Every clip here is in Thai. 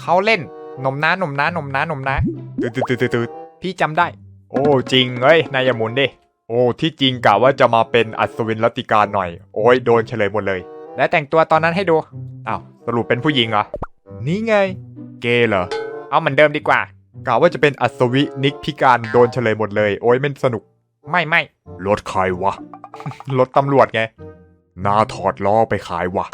เขาเล่นหนมนะหนมนะหนมนะหนมนะตืดตืดตืดตืดพี่จำได้ โอ้จริงเอ้ยนายอย่าหมุนดิโอ้ที่จริงกะว่าจะมาเป็นอัศวินรัตติการหน่อย โอ้ยโดนเฉลยหมดเลย และแต่งตัวตอนนั้นให้ดูอ้าวสรุปเป็นผู้หญิงเหรอนี่ไง เกย์เหรอเอาเหมือนเดิมดีกว่ากะว่าจะเป็นอัศวินิกพิการโดนเฉลยหมดเลย โอ้ยไม่สนุก ไม่ไม่รถใครวะรถตำรวจไงนาถอดล้อไปขายวะ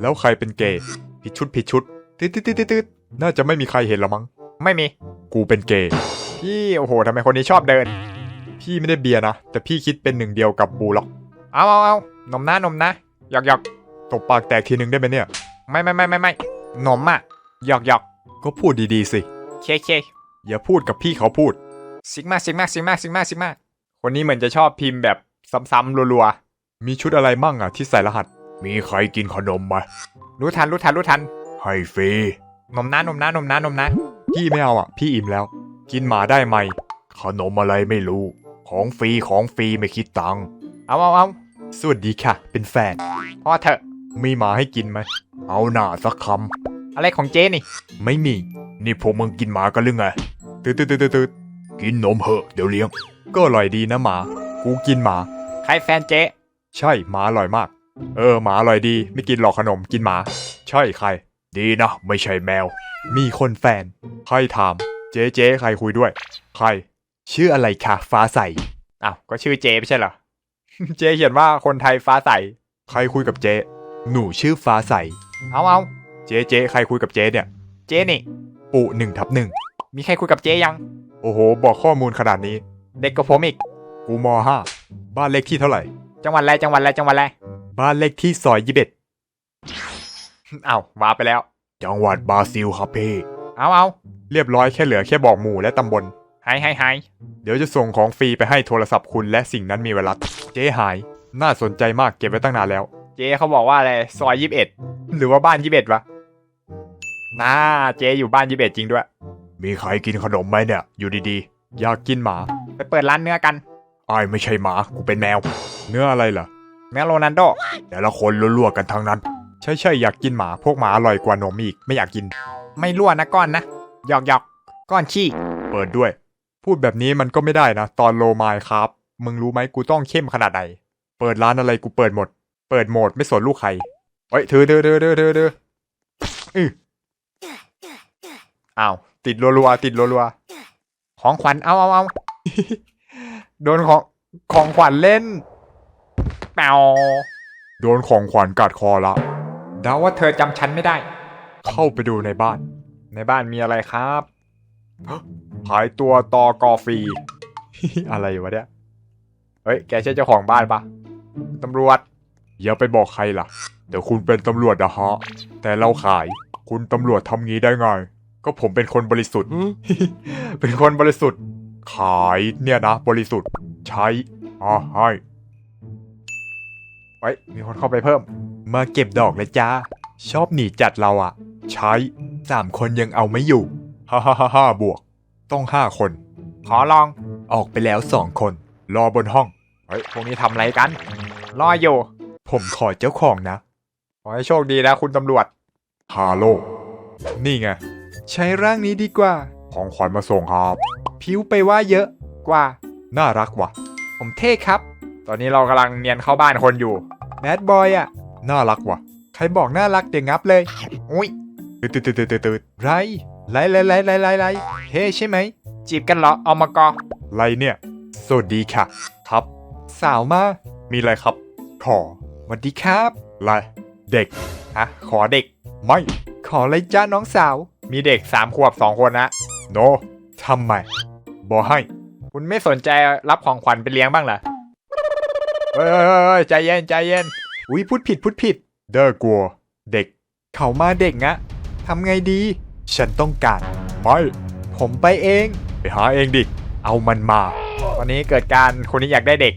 แล้วใครเป็นเกย์ผิดชุดผิดชุดตืดตืดตืดตืด น่าจะไม่มีใครเห็นละมั้ง ไม่มี กูเป็นเกย์ พี่โอ้โหทำไมคนนี้ชอบเดิน พี่ไม่ได้เบียร์นะ แต่พี่คิดเป็นหนึ่งเดียวกับบูหรอก เอาเอาเอานมนะนมนะหยอกหยอกตบปากแตกทีนึงได้ไหมเนี่ย ไม่ไม่ไม่ไม่ไม่นมอะหยอกหยอกก็พูดดีๆสิ เคเคอย่าพูดกับพี่เขาพูด ซิกมาซิกมาซิกมาซิกมาซิกมาคนนี้เหมือนจะชอบพิมพ์แบบซ้ำๆรัวมีชุดอะไรมั่งอะที่ใส่รหัส มีใครกินขนมไหมๆรู้ทันรู้ทันรู้ทัน ให้ฟรี นมนะนมนะนมนะนมนะ พี่ไม่เอาอะ พี่อิ่มแล้ว กินหมาได้ไหม ขนมอะไรไม่รู้ ของฟรีของฟรีไม่คิดตังค์ เอาเอาเอาสวัสดีค่ะ เป็นแฟนพอเถอะ มีหมาให้กินไหม เอาหน่าสักคอะไรของเจ๊นี่ำไม่มี นี่พวกมึงกินหมากันหรือไงตืดตืดตืดตืดกินนมเหอะ เดี๋ยวเลี้ยง ก็อร่อยดีนะหมา กูกินหมา ใครแฟนเจ๊ ใช่ หมาอร่อยมาก เออ หมาอร่อยดี ไม่กินหรอกขนม กินหมา ใช่ ใคร ดีนะ ไม่ใช่แมว มีคนแฟน ใครถาม เจ๊เจ๊ใครคุยด้วย ใคร ชื่ออะไรคะฟ้าใสอ้าวก็ชื่อเจ๊ไม่ใช่เหรอ เจ๊เขียนว่าคนไทยฟ้าใส ใครคุยกับเจ๊ หนูชื่อฟ้าใส เอาเอาเจ๊เจ๊ใครคุยกับเจ๊เนี่ย เจ๊นี่ปุหนึ่งทับหนึ่ง มีใครคุยกับเจ๊ยัง โอ้โห บอกข้อมูลขนาดนี้ เด็กกับผมอีก กูมห้า บ้านเลขที่เท่าไหร่ จังหวัดอะไรจังหวัดอะไรจังหวัดอะไร บ้านเลขที่ซอยยี่สิบเอ็ด อ้าววาไปแล้ว จังหวัดบราซิลครับพี่เอาเอาเรียบร้อยแค่เหลือแค่บอกหมู่และตำบลหายหายหายเดี๋ยวจะส่งของฟรีไปให้โทรศัพท์คุณและสิ่งนั้นมีไวรัสเจ๊หาย น่าสนใจมากเก็บไว้ตั้งนานแล้ว เจ๊เขาบอกว่าอะไรซอยยี่สิบเอ็ดหรือว่าบ้านยี่สิบเอ็ดวะน่าเจ๊อยู่บ้านยี่สิบเอ็ดจริงด้วย มีใครกินขนมไหมเนี่ย อยู่ดีๆ อยากกินหมา ไปเปิดร้านเนื้อกันอ้ายไม่ใช่หมากูเป็นแมว เนื้ออะไรล่ะเนื้อโรนันโดแต่ละคนรั่วๆกันทั้งนั้น ใช่ใช่ๆอยากกินหมาพวกหมาอร่อยกว่านมอีกไม่อยากกิน ไม่รั่วนะก้อนนะหยอกหยอกก้อนขี้เปิดด้วย พูดแบบนี้มันก็ไม่ได้นะ ตอนโลไมล์ครับ มึงรู้ไหมกูต้องเข้มขนาดไหนเปิดร้านอะไรกูเปิดหมด เปิดโหมดไม่สนลูกใครเฮ้ยเธอเธอเธอเธอเธอเธออื้ออ้าวติดรัวๆติดรัวๆของขวัญเอาเอาเอาโดนของของขวัญเล่นเปล่าโดนของขวัญกัดคอละ เดาว่าเธอจำฉันไม่ได้ เข้าไปดูในบ้าน ในบ้านมีอะไรครับขายตัวตอกอฟรีอะไรวะเนี่ย เฮ้ย แกใช่เจ้าของบ้านปะตำรวจ อย่าไปบอกใครล่ะ แต่คุณเป็นตำรวจนะฮะ แต่เราขาย คุณตำรวจทำงี้ได้ไง ก็ผมเป็นคนบริสุทธิ์ เป็นคนบริสุทธิ์ ขายเนี่ยนะ บริสุทธิ์ ใช้อ่าให้เฮ้ย มีคนเข้าไปเพิ่ม มาเก็บดอกเลยจ้า ชอบหนีจัดเราอะใช้สามคนยังเอาไม่อยู่ ฮ่าฮ่าฮ่าฮ่าบวก ต้องห้าคน ขอลอง ออกไปแล้วสองคน รอบนห้อง เฮ้ย พวกนี้ทำอะไรกัน รออยู่ ผมขอเจ้าของนะ ขอให้โชคดีนะคุณตำรวจ ฮาโล นี่ไง ใช้ร่างนี้ดีกว่า ของขวัญมาส่งครับผิวไปว่าเยอะกว่า น่ารักว่ะ ผมเท่ครับ ตอนนี้เรากำลังเนียนเข้าบ้านคนอยู่ แบดบอยอะ น่ารักว่ะ ใครบอกน่ารักเดี๋ยวงับเลยอุ้ยตืดตืดตืดตืดตืดไรไรไรไรไรไรไรเท่ใช่ไหม จีบกันเหรอเอามากอไรเนี่ย สวัสดีค่ะ ครับ สาวมา มีอะไรครับ ขอสวัสดีครับไรเด็กฮะขอเด็ก ไม่ ขออะไรจ้าน้องสาว มีเด็กสามขวบสองคนนะโนทำไมบอให้ คุณไม่สนใจรับของขวัญไปเลี้ยงบ้างเหรอเฮ้ยเฮ้ยเฮ้ยเฮ้ยใจเย็นใจเย็น อุ้ยพูดผิดพูดผิด เด้อกลัว เด็ก เขามาเด็กอะทำไงดี ฉันต้องการ ไม่ ผมไปเอง ไปหาเองดิ เอามันมา ตอนนี้เกิดการคนนี้อยากได้เด็ก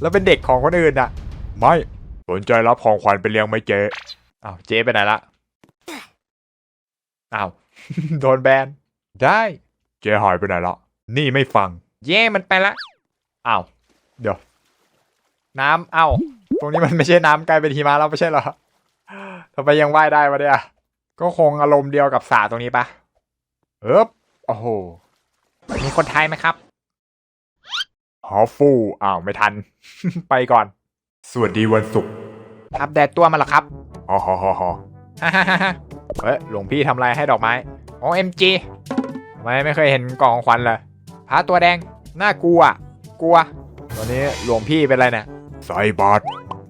แล้วเป็นเด็กของคนอื่นอะไม่ สนใจรับของขวัญไปเลี้ยงไหมเจ๊อ้าวเจ๊ไปไหนละอ้าวโดนแบน ได้ เจ๊หายไปไหนละ นี่ไม่ฟัง เย่มันไปละ อ้าว เดี๋ยว น้ำเอ้า ตรงนี้มันไม่ใช่น้ำกลายเป็นหิมะแล้วไม่ใช่เหรอทำไมยังว่ายได้วะเนี่ย ก็คงอารมณ์เดียวกับสระตรงนี้ปะเอ๊บโอ้โห มีคนไทยไหมครับฮอฟฟูอ้าวไม่ทัน ไปก่อน สวัสดีวันศุกร์อัปเดตตัวมาเหรอครับฮ่าฮ่าฮ่าฮ่าฮ่าฮ่าฮ่าฮ่าเฮ้ยหลวงพี่ทำอะไรให้ดอกไม้โอ้เอ็มจีทำไมไม่เคยเห็นกล่องของขวัญเลยพระตัวแดง น่ากลัว กลัว ตอนนี้หลวงพี่เป็นอะไรเนี่ย ใส่บาตร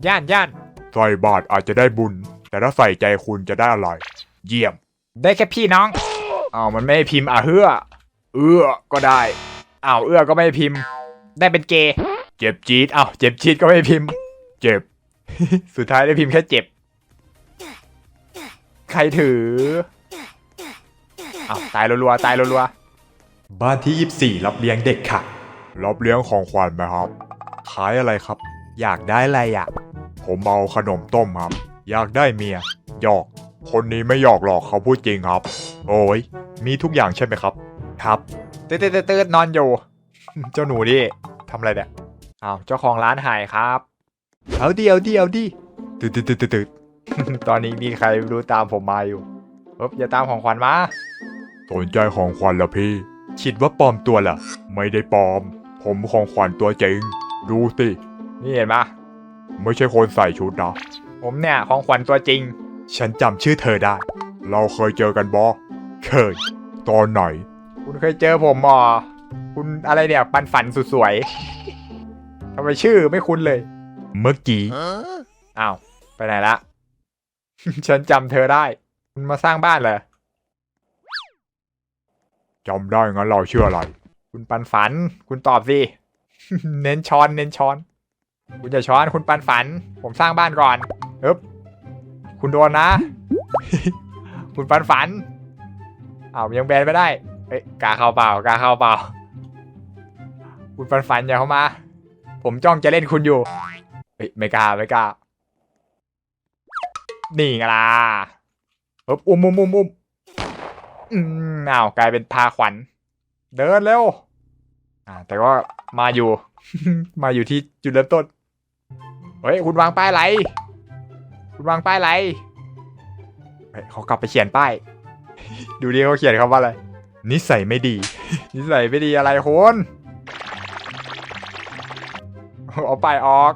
ย่านย่านใส่บาตรอาจจะได้บุญ แต่ถ้าใส่ใจคุณจะได้อะไร เยี่ยม ได้แค่พี่น้องอ้าวมันไม่ให้พิมพ์อะเฮือเอื้อก็ได้อ้าวเอื้อก็ไม่ให้พิมพ์ ได้เป็นเกย์เจ็บจี๊ดอ้าวเจ็บจี๊ดก็ไม่ให้พิมพ์ เจ็บ สุดท้ายได้พิมพ์แค่เจ็บ ใครถืออ้าวตายรัวๆตายรัวบ้านที่ 24 รับเลี้ยงเด็กค่ะ รับเลี้ยงของขวัญไหมครับ ขายอะไรครับ อยากได้อะไรอะผมเอาขนมต้มครับ อยากได้เมียหยอก คนนี้ไม่หยอกหรอกเขาพูดจริงครับ โอ้ยมีทุกอย่างใช่ไหมครับ ครับตืดตืดตืดนอนอยู่ เจ้าหนูดิทำอะไรเนี่ยอ้าวเจ้าของร้านหายครับเอาดิเอาดิเอาดิตืดตืดตืดตืดตอนนี้มีใครไม่รู้ตามผมมาอยู่เอ๊บอย่าตามของขวัญมาสนใจของขวัญเหรอพี่คิดว่าปลอมตัวเหรอไม่ได้ปลอม ผมของขวัญตัวจริงดูสิ นี่เห็นปะไม่ใช่คนใส่ชุดนะ ผมเนี่ยของขวัญตัวจริง ฉันจำชื่อเธอได้ เราเคยเจอกันบอเคย ตอนไหน คุณเคยเจอผมอ่อคุณอะไรเนี่ย ปันฝันสุดสวยทำไมชื่อไม่คุ้นเลย เมื่อกี้ อ้าว ไปไหนละ ฉันจำเธอได้ คุณมาสร้างบ้านเหรอจำได้งั้นเราเชื่ออะไร คุณปันฝัน คุณตอบสิ เน้นช้อน เน้นช้อน คุณจะช้อนคุณปันฝัน ผมสร้างบ้านก่อนเอ๊บคุณโดนนะ คุณปันฝันอ้าวยังแบนไม่ได้เอ้ยกาเข้าเปล่ากาเข้าเปล่า คุณปันฝันอย่าเข้ามา ผมจ้องจะเล่นคุณอยู่เฮ้ยไม่กล้าไม่กล้านี่ไงล่ะเอ๊บอุ้มอุ้มอุ้มอุ้มอืมอ้าวกลายเป็นพาขวัญ เดินเร็วอ่าแต่ก็มาอยู่ มาอยู่ที่จุดเริ่มต้น เฮ้ยคุณวางป้ายอะไร คุณวางป้ายอะไรเฮ้ยเขากลับไปเขียนป้าย ดูดิเขาเขียนคำว่าอะไร นิสัยไม่ดี นิสัยไม่ดีอะไรคุณเอาป้ายออก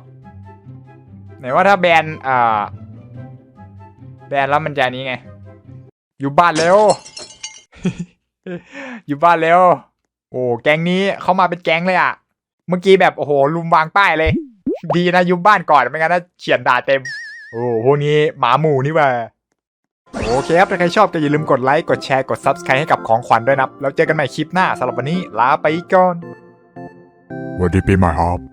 ไหนว่าถ้าแบนอ่า แบนแล้วมันจะนี้ไง อยู่บ้านเร็ว อยู่บ้านเร็ว โอ้ แก๊งนี้เข้ามาเป็นแก๊งเลยอะ เมื่อกี้แบบโอ้โหลุมวางป้ายเลย ดีนะยุบบ้านก่อนไม่งั้นนะเขียนด่าเต็ม โอ้พวกนี้หมาหมู่นี่หว่าโอเคครับ ถ้าใครชอบก็อย่าลืมกดไลค์ กดแชร์ กด Subscribe ให้กับของขวัญด้วยนะแล้วเจอกันใหม่คลิปหน้าสำหรับวันนี้ ลาไปก่อนสวัสดีปีใหม่ครับ